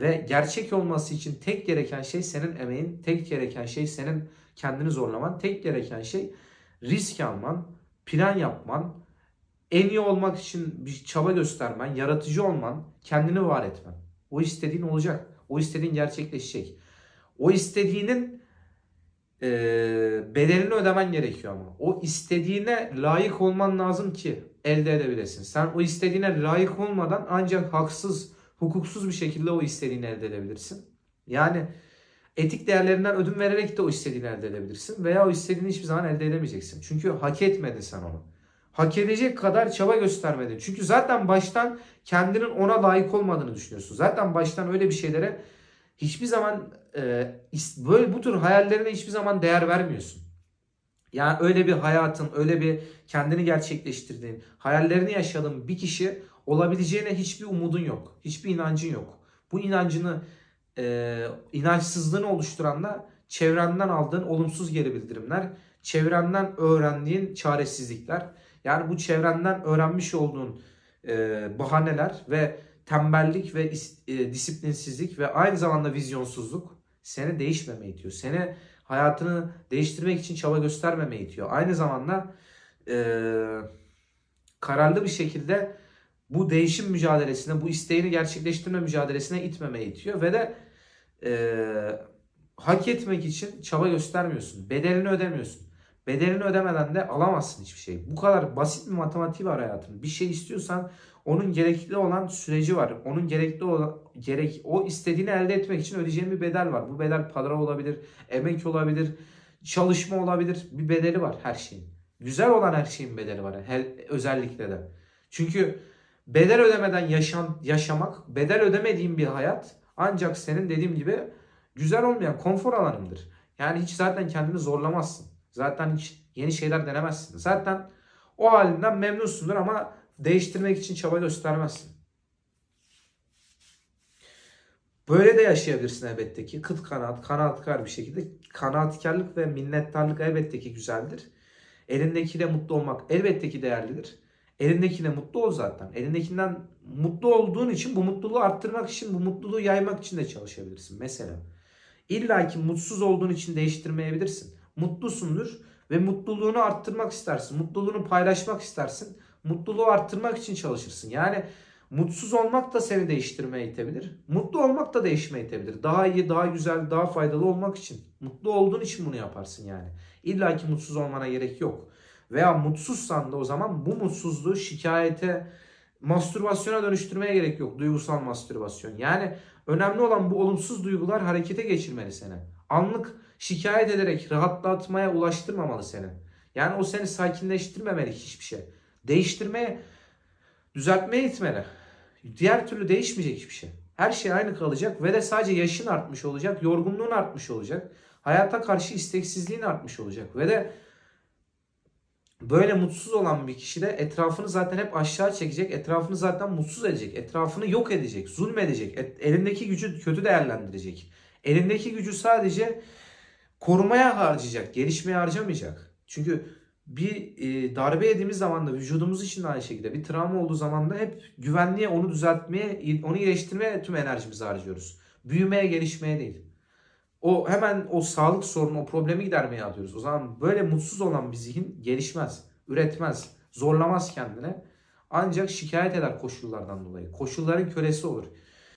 Ve gerçek olması için tek gereken şey senin emeğin, tek gereken şey senin kendini zorlaman, tek gereken şey risk alman, plan yapman, en iyi olmak için bir çaba göstermen, yaratıcı olman, kendini var etmen. O istediğin olacak. O istediğin gerçekleşecek. O istediğinin e, bedelini ödemen gerekiyor ama. O istediğine layık olman lazım ki elde edebilesin. Sen o istediğine layık olmadan ancak haksız, hukuksuz bir şekilde o istediğini elde edebilirsin. Yani etik değerlerinden ödün vererek de o istediğini elde edebilirsin. Veya o istediğini hiçbir zaman elde edemeyeceksin. Çünkü hak etmedin sen onu. Hak edecek kadar çaba göstermedin. Çünkü zaten baştan kendinin ona layık olmadığını düşünüyorsun. Zaten baştan öyle bir şeylere hiçbir zaman e, böyle bu tür hayallerine hiçbir zaman değer vermiyorsun. Yani öyle bir hayatın, öyle bir kendini gerçekleştirdiğin, hayallerini yaşadığın bir kişi olabileceğine hiçbir umudun yok. Hiçbir inancın yok. Bu inancını, e, inançsızlığını oluşturan da çevrenden aldığın olumsuz geri bildirimler, çevrenden öğrendiğin çaresizlikler. Yani bu çevrenden öğrenmiş olduğun e, bahaneler ve tembellik ve is- e, disiplinsizlik ve aynı zamanda vizyonsuzluk seni değişmemeye itiyor. Seni hayatını değiştirmek için çaba göstermemeye itiyor. Aynı zamanda e, kararlı bir şekilde bu değişim mücadelesine, bu isteğini gerçekleştirme mücadelesine itmemeye itiyor ve de e, hak etmek için çaba göstermiyorsun. Bedelini ödemiyorsun. Bedelini ödemeden de alamazsın hiçbir şey. Bu kadar basit bir matematiği var hayatın. Bir şey istiyorsan onun gerekli olan süreci var. Onun gerekli olan gerek o istediğini elde etmek için ödeyeceğin bir bedel var. Bu bedel para olabilir, emek olabilir, çalışma olabilir. Bir bedeli var her şeyin. Güzel olan her şeyin bedeli var. Her, özellikle de. Çünkü bedel ödemeden yaşam, yaşamak, bedel ödemediğin bir hayat ancak senin dediğim gibi güzel olmayan konfor alanındır. Yani hiç zaten kendini zorlamazsın. Zaten hiç yeni şeyler denemezsin. Zaten o halinden memnunsundur ama değiştirmek için çaba göstermezsin. Böyle de yaşayabilirsin elbette ki. Kıt kanaat, kanaatkar bir şekilde. Kanaatkarlık ve minnettarlık elbette ki güzeldir. Elindekiyle mutlu olmak elbette ki değerlidir. Elindekiyle mutlu ol zaten. Elindekinden mutlu olduğun için bu mutluluğu arttırmak için, bu mutluluğu yaymak için de çalışabilirsin. Mesela İlla ki mutsuz olduğun için değiştirmeyebilirsin. Mutlusundur ve mutluluğunu arttırmak istersin. Mutluluğunu paylaşmak istersin. Mutluluğu arttırmak için çalışırsın. Yani mutsuz olmak da seni değiştirmeye itebilir. Mutlu olmak da değişmeye itebilir. Daha iyi, daha güzel, daha faydalı olmak için. Mutlu olduğun için bunu yaparsın yani. İlla ki mutsuz olmana gerek yok. Veya mutsuzsan da o zaman bu mutsuzluğu şikayete, mastürbasyona dönüştürmeye gerek yok. Duygusal mastürbasyon. Yani önemli olan bu olumsuz duygular harekete geçirmeli seni. Anlık şikayet ederek rahatlatmaya ulaştırmamalı seni. Yani o seni sakinleştirmemeli hiçbir şey. Değiştirmeye, düzeltmeye itmeli. Diğer türlü değişmeyecek hiçbir şey. Her şey aynı kalacak ve de sadece yaşın artmış olacak, yorgunluğun artmış olacak. Hayata karşı isteksizliğin artmış olacak ve de böyle mutsuz olan bir kişi de etrafını zaten hep aşağı çekecek. Etrafını zaten mutsuz edecek. Etrafını yok edecek, zulmedecek. Et- elindeki gücü kötü değerlendirecek. Elindeki gücü sadece korumaya harcayacak, gelişmeye harcamayacak. Çünkü bir e, darbe yediğimiz zaman da vücudumuz için aynı şekilde bir travma olduğu zaman da hep güvenliğe, onu düzeltmeye, onu iyileştirmeye tüm enerjimizi harcıyoruz. Büyümeye, gelişmeye değil. O hemen o sağlık sorunu, o problemi gidermeye atıyoruz. O zaman böyle mutsuz olan bir zihin gelişmez, üretmez, zorlamaz kendine. Ancak şikayet eder koşullardan dolayı. Koşulların kölesi olur.